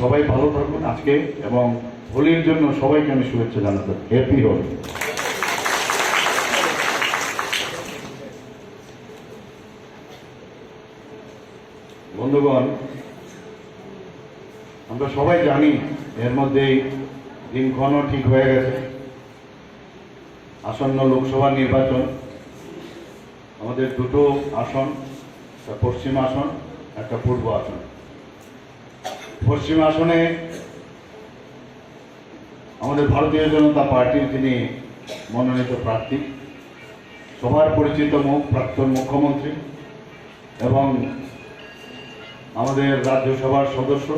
সবাই ভালো থাকবেন আজকে এবং হোলির জন্য সবাইকে আমি শুভেচ্ছা জানাতে হ্যাপি হোলি বন্ধুগণ, আমরা সবাই জানি এর মধ্যেই দিনক্ষণও ঠিক হয়ে গেছে। আসন্ন লোকসভা নির্বাচন, আমাদের দুটো আসন, একটা পশ্চিম আসন, একটা পূর্ব আসন। পশ্চিম আসনে আমাদের ভারতীয় জনতা পার্টির যিনি মনোনীত প্রার্থী, সবার পরিচিত মুখ প্রাক্তন মুখ্যমন্ত্রী এবং আমাদের রাজ্যসভার সদস্য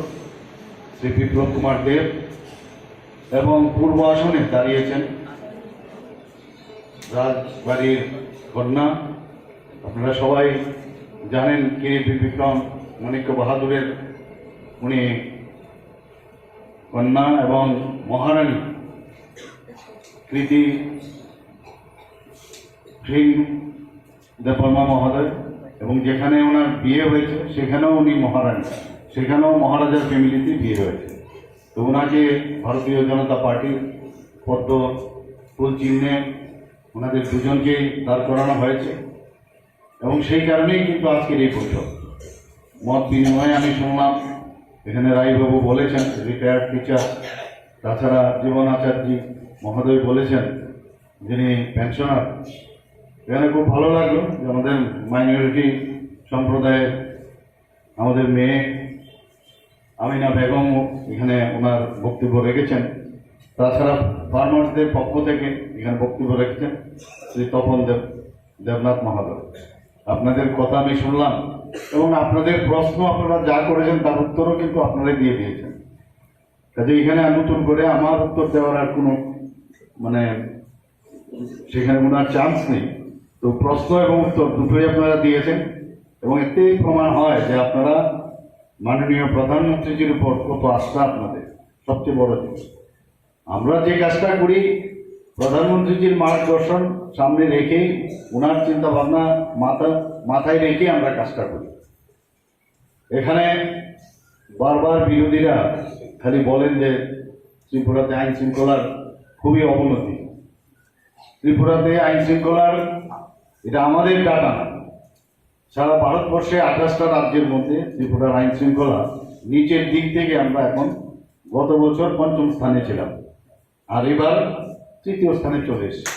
শ্রী বিপ্লব কুমার দেব এবং পূর্ব আসনে দাঁড়িয়েছেন রাজবাড়ির কন্যা। আপনারা সবাই জানেন কে বিক্রম, মাণিক্য বাহাদুরের উনি কন্যা এবং মহারানী কৃতি সিং দেববর্মা মহোদয় এবং যেখানে ওনার বিয়ে হয়েছে, সেখানেও উনি মহারানী। সেখানেও মহারাজার ফ্যামিলিতে বিয়ে হয়েছে। তো ওনাকে ভারতীয় জনতা পার্টির পদ্ম ফুল চিহ্নে ওনাদের দুজনকেই দাঁড় করানো হয়েছে এবং সেই কারণেই কিন্তু আজকের এই বৈঠক। মত বিনিময়ে আমি শুনলাম এখানে রায়বাবু বলেছেন রিটায়ার্ড টিচার তাছাড়া জীবন আচার্য মহোদয় বলেছেন, যিনি পেনশনার এখানে খুব ভালো লাগল যে আমাদের মাইনরিটি সম্প্রদায়ের আমাদের মেয়ে আমিনা বেগম এখানে ওনার বক্তব্য রেখেছেন। তাছাড়া ফার্মার্সদের পক্ষ থেকে এখানে বক্তব্য রেখেছেন শ্রী তপন দেব, দেবনাথ মহাদেব আপনাদের কথা আমি শুনলাম এবং আপনাদের প্রশ্ন আপনারা যা করেছেন তার উত্তরও কিন্তু আপনারা দিয়ে দিয়েছেন। কাজে এখানে আর নতুন করে আমার উত্তর দেওয়ার আর কোনো মানে সেখানে ওনার চান্স নেই। তো প্রশ্ন এবং উত্তর দুটোই আপনারা দিয়েছেন এবং এতেই প্রমাণ হয় যে আপনারা মাননীয় প্রধানমন্ত্রীজির উপর কত আস্থা আপনাদের, সবচেয়ে বড় জিনিস। আমরা যে কাজটা করি প্রধানমন্ত্রীজির মার্গদর্শন সামনে রেখে ওনার চিন্তাভাবনা মাথা, মাথায় রেখে আমরা কাজটা করি। এখানে বারবার বিরোধীরা খালি বলেন যে ত্রিপুরাতে আইন শৃঙ্খলার খুবই অবনতি। ত্রিপুরাতে আইন শৃঙ্খলার, এটা আমাদের ডাটা না। সারা ভারতবর্ষে আঠাশটা রাজ্যের মধ্যে ত্রিপুরার আইন শৃঙ্খলা নিচের দিক থেকে আমরা এখন গত বছর পঞ্চম স্থানে ছিলাম। আর এবার তৃতীয় স্থানে চলে এসেছি।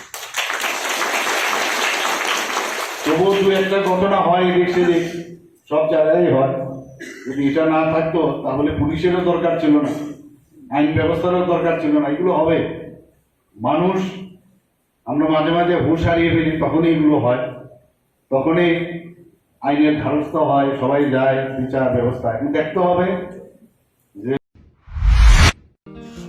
তবুও দু একটা ঘটনা হয় এদিক সেদিক, সব জায়গায় হয়। যদি এটা না থাকতো, তাহলে পুলিশেরও দরকার ছিল না, আইন ব্যবস্থারও দরকার ছিল না, এগুলো হবে। মানুষ, আমরা মাঝে মাঝে হুঁশ হারিয়ে ফেলি, তখনই এগুলো হয়। তখনই আইনের ধারস্থ হয়, সবাই যায় বিচার ব্যবস্থা। এখন দেখতে হবে